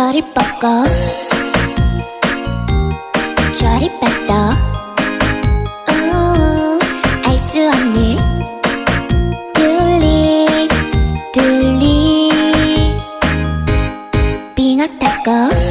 저리 뻗고 저리 뻗어. 알수 없니? 둘리 둘리. 빙악 닦고